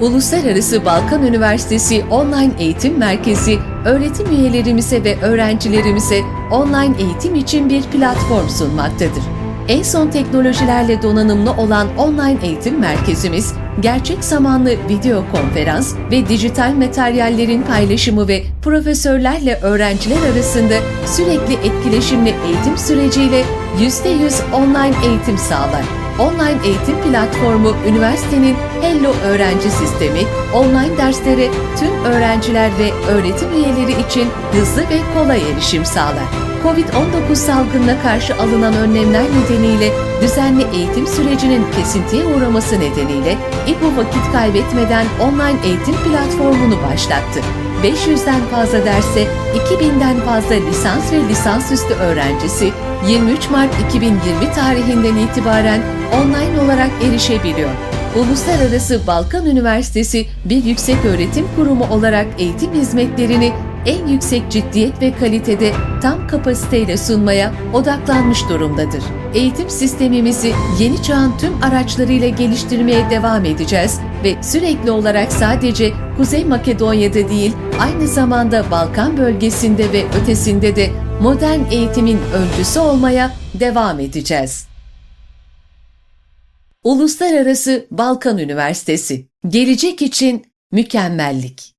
Uluslararası Balkan Üniversitesi Online Eğitim Merkezi, öğretim üyelerimize ve öğrencilerimize online eğitim için bir platform sunmaktadır. En son teknolojilerle donanımlı olan online eğitim merkezimiz, gerçek zamanlı video konferans ve dijital materyallerin paylaşımı ve profesörlerle öğrenciler arasında sürekli etkileşimli eğitim süreciyle %100 online eğitim sağlar. Online eğitim platformu üniversitenin Hello öğrenci sistemi, online derslere tüm öğrenciler ve öğretim üyeleri için hızlı ve kolay erişim sağlar. Covid-19 salgınına karşı alınan önlemler nedeniyle düzenli eğitim sürecinin kesintiye uğraması nedeniyle İBO vakit kaybetmeden online eğitim platformunu başlattı. 500'den fazla derse 2000'den fazla lisans ve lisansüstü öğrencisi 23 Mart 2020 tarihinden itibaren online olarak erişebiliyor. Uluslararası Balkan Üniversitesi bir yükseköğretim kurumu olarak eğitim hizmetlerini en yüksek ciddiyet ve kalitede tam kapasiteyle sunmaya odaklanmış durumdadır. Eğitim sistemimizi yeni çağın tüm araçlarıyla geliştirmeye devam edeceğiz ve sürekli olarak sadece Kuzey Makedonya'da değil, aynı zamanda Balkan bölgesinde ve ötesinde de modern eğitimin öncüsü olmaya devam edeceğiz. Uluslararası Balkan Üniversitesi Gelecek için mükemmellik